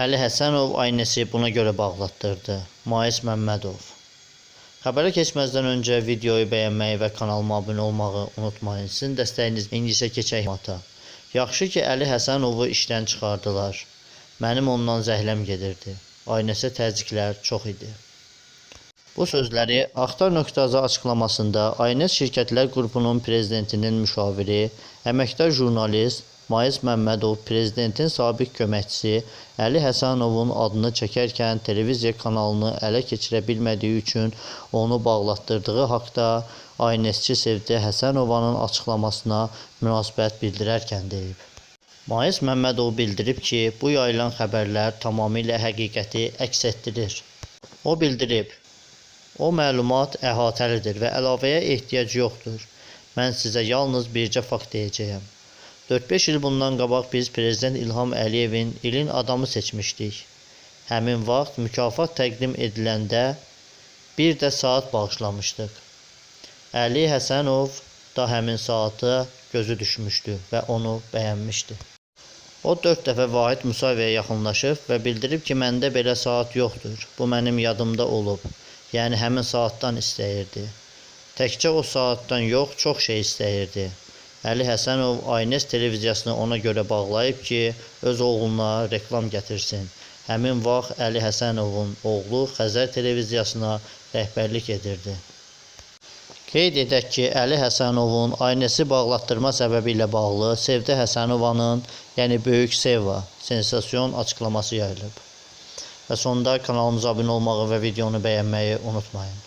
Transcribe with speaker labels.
Speaker 1: Əli Həsənov aynəsi buna görə bağlatdırdı. Mais Məmmədov. Xəbərə keçməzdən öncə videoyu bəyənməyi və kanalıma abunə olmağı unutmayın. Sizin dəstəyiniz indi isə keçək mata. Yaxşı ki, Əli Həsənovu işdən çıxardılar. Mənim ondan zəhləm gedirdi. Aynəsə təzyiqlər çox idi. Bu sözləri Axtar.az açıqlamasında Aynəs Şirkətlər Qrupunun prezidentinin müşaviri, əməkdar jurnalist Mais Məmmədov prezidentin sabiq köməkçisi Əli Həsənovun adını çəkərkən televiziya kanalını ələ keçirə bilmədiyi üçün onu bağlatdırdığı haqda Aynəsçi Sevdə Həsənovanın açıqlamasına münasibət bildirərkən deyib. Mais Məmmədov bildirib ki, bu yayılan xəbərlər tamamilə həqiqəti əks etdirir. O bildirib, o məlumat əhatəlidir və əlavəyə ehtiyac yoxdur. Mən sizə yalnız bircə fakt deyəcəyəm. 4-5 il bundan qabaq biz prezident İlham Əliyevin ilin adamı seçmişdik. Həmin vaxt mükafat təqdim ediləndə bir də saat bağışlamışdıq. Əli Həsənov da həmin saata gözü düşmüşdü və onu bəyənmişdi. O 4 dəfə Vahid Musayevə yaxınlaşıb və bildirib ki, məndə belə saat yoxdur. Bu mənim yadımda olub. Yəni həmin saatdan istəyirdi. Təkcə o saatdan yox, çox şey istəyirdi. Əli Həsənov Aynəs televiziyasını ona görə bağlayıb ki, öz oğluna reklam gətirsin. Həmin vaxt Əli Həsənovun oğlu Xəzər televiziyasına rəhbərlik edirdi. Qeyd edək ki, Əli Həsənovun Aynəsi bağlatdırma səbəbi ilə bağlı Sevdə Həsənovanın, yəni Böyük Seva sensasiyon açıqlaması yayılıb. Və sonda kanalımıza abunə olmağı və videonu bəyənməyi unutmayın.